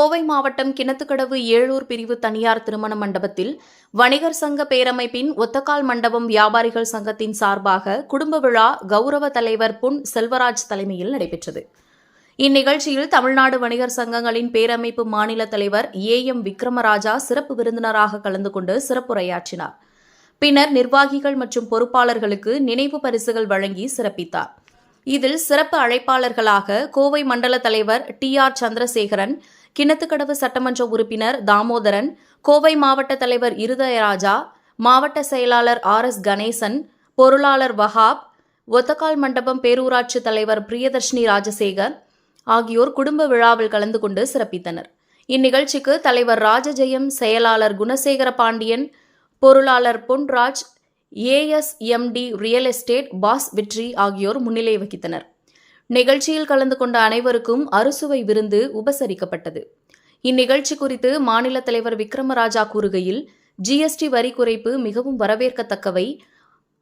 கோவை மாவட்டம் கிணத்துக்கடவு ஏழூர் பிரிவு தனியார் திருமண மண்டபத்தில் வணிகர் சங்க பேரமைப்பின் ஒத்தக்கால் மண்டபம் வியாபாரிகள் சங்கத்தின் சார்பாக குடும்ப விழா கௌரவ தலைவர் புன் செல்வராஜ் தலைமையில் நடைபெற்றது. இந்நிகழ்ச்சியில் தமிழ்நாடு வணிகர் சங்கங்களின் பேரமைப்பு மாநில தலைவர் ஏ எம் விக்ரமராஜா சிறப்பு விருந்தினராக கலந்து கொண்டு சிறப்புரையாற்றினார். பின்னர் நிர்வாகிகள் மற்றும் பொறுப்பாளர்களுக்கு நினைவு பரிசுகள் வழங்கி சிறப்பித்தார். இதில் சிறப்பு அழைப்பாளர்களாக கோவை மண்டல தலைவர் டி ஆர் சந்திரசேகரன் கிணத்துக்கடவு சட்டமன்ற உறுப்பினர் தாமோதரன் கோவை மாவட்ட தலைவர் இருதயராஜா மாவட்ட செயலாளர் ஆர் எஸ் கணேசன் பொருளாளர் வஹாப் ஒத்தக்கால் மண்டபம் பேரூராட்சி தலைவர் பிரியதர்ஷினி ராஜசேகர் ஆகியோர் குடும்ப விழாவில் கலந்து கொண்டு சிறப்பித்தனர். இந்நிகழ்ச்சிக்கு தலைவர் ராஜஜெயம் செயலாளர் குணசேகர பாண்டியன் பொருளாளர் Ponraj ASMT real estate boss Vetri ஆகியோர் முன்னிலை வகித்தனர். நிகழ்ச்சியில் கலந்து கொண்ட அனைவருக்கும் அறுசுவை விருந்து உபசரிக்கப்பட்டது. இந்நிகழ்ச்சி குறித்து மாநில தலைவர் விக்ரமராஜா கூறுகையில் ஜிஎஸ்டி வரி குறைப்பு மிகவும் வரவேற்கத்தக்கவை.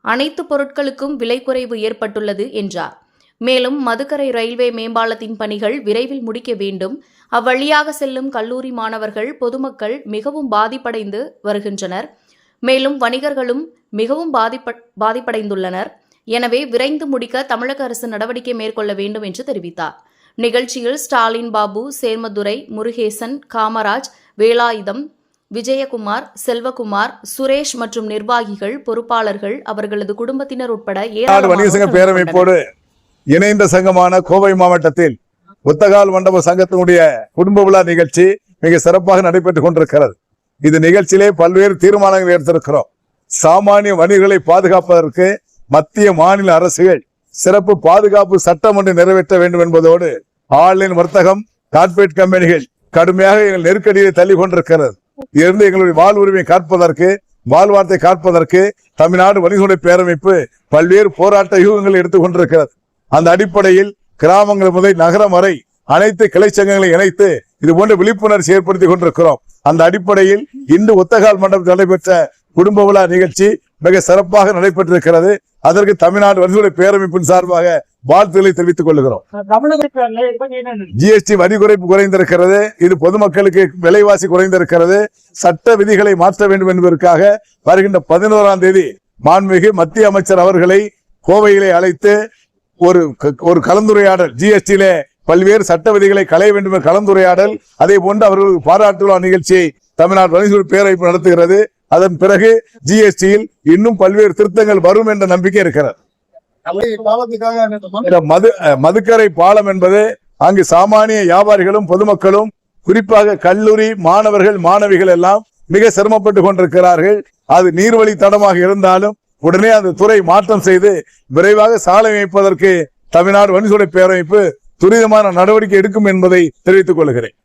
அனைத்து பொருட்களுக்கும் விலை குறைவு ஏற்பட்டுள்ளது என்றார். மேலும் மதுக்கரை ரயில்வே மேம்பாலத்தின் பணிகள் விரைவில் முடிக்க வேண்டும். அவ்வழியாக செல்லும் கல்லூரி மாணவர்கள் பொதுமக்கள் மிகவும் பாதிப்படைந்து வருகின்றனர். மேலும் வணிகர்களும் மிகவும் பாதிப்ப பாதிப்படைந்துள்ளனர். எனவே விரைந்து முடிக்க தமிழக அரசு நடவடிக்கை மேற்கொள்ள வேண்டும் என்று தெரிவித்தார். நிகழ்ச்சியில் ஸ்டாலின் பாபு சேர்மதுரை முருகேசன் காமராஜ் வேலாயுதம் விஜயகுமார் செல்வகுமார் சுரேஷ் மற்றும் நிர்வாகிகள் பொறுப்பாளர்கள் அவர்களது குடும்பத்தினர் உட்பட நாடு வணிக சங்க பேரமைப்போடு இணைந்த சங்கமான கோவை மாவட்டத்தில் ஒத்தகால் மண்டப சங்கத்தினுடைய குடும்ப விழா நிகழ்ச்சி மிக சிறப்பாக நடைபெற்றுக் கொண்டிருக்கிறது. இந்த நிகழ்ச்சியிலே பல்வேறு தீர்மானங்கள் எடுத்திருக்கிறோம். சாமானிய வணிகர்களை பாதுகாப்பதற்கு மத்திய மாநில அரசுகள் சிறப்பு பாதுகாப்பு சட்டம் ஒன்று நிறைவேற்ற வேண்டும் என்பதோடு ஆன்லைன் வர்த்தகம் கார்ப்பரேட் கம்பெனிகள் கடுமையாக எங்கள் நெருக்கடியை தள்ளி கொண்டிருக்கிறது இருந்து எங்களுடைய வாழ்வுரிமையை காப்பதற்கு வாழ்வார்த்தை காப்பதற்கு தமிழ்நாடு வணிகர்களுடைய பேரமைப்பு பல்வேறு போராட்ட யூகங்களை எடுத்துக் கொண்டிருக்கிறது. அந்த அடிப்படையில் கிராமங்கள் முதல் நகரம் வரை அனைத்து கிளை சங்கங்களை இணைத்து இது போன்ற விழிப்புணர்ச்சி ஏற்படுத்தி கொண்டிருக்கிறோம். அந்த அடிப்படையில் இன்று ஒத்தகால் மண்டபத்தில் நடைபெற்ற குடும்ப விழா நிகழ்ச்சி மிக சிறப்பாக நடைபெற்றிருக்கிறது. அதற்கு தமிழ்நாடு வணிகர்களுடைய பேரமைப்பின் சார்பாக வாழ்த்துக்களை தெரிவித்துக் கொள்கிறோம் ஜிஎஸ்டி வரி குறைப்பு குறைந்திருக்கிறது. இது பொதுமக்களுக்கு விலைவாசி குறைந்திருக்கிறது. சட்ட விதிகளை மாற்ற வேண்டும் என்பதற்காக வருகின்ற பதினோராம் தேதி மாண்புமிகு மத்திய அமைச்சர் அவர்களை கோவையிலே அழைத்து ஒரு ஒரு கலந்துரையாடல் ஜிஎஸ்டியிலே பல்வேறு சட்ட விதிகளை களைய வேண்டும் என்ற கலந்துரையாடல் அதே போன்று அவர்களுக்கு பாராட்டு நிகழ்ச்சியை தமிழ்நாடு வணிகர் பேரவைப்பு நடத்துகிறது. அதன் பிறகு ஜிஎஸ்டியில் இன்னும் பல்வேறு திருத்தங்கள் வரும் என்ற நம்பிக்கை இருக்கிறது. மது மதுக்கரை பாலம் என்பது அங்கு சாமானிய வியாபாரிகளும் பொதுமக்களும் குறிப்பாக கல்லூரி மாணவர்கள் மாணவிகள் எல்லாம் மிக சிரமப்பட்டு கொண்டிருக்கிறார்கள். அது நீர்வழி தடமாக இருந்தாலும் உடனே அந்த துறை மாற்றம் செய்து விரைவாக சாலை அமைப்பதற்கு தமிழ்நாடு வணிகத்துறை பேரமைப்பு துரிதமான நடவடிக்கை எடுக்கும் என்பதை தெரிவித்துக் கொள்கிறேன்.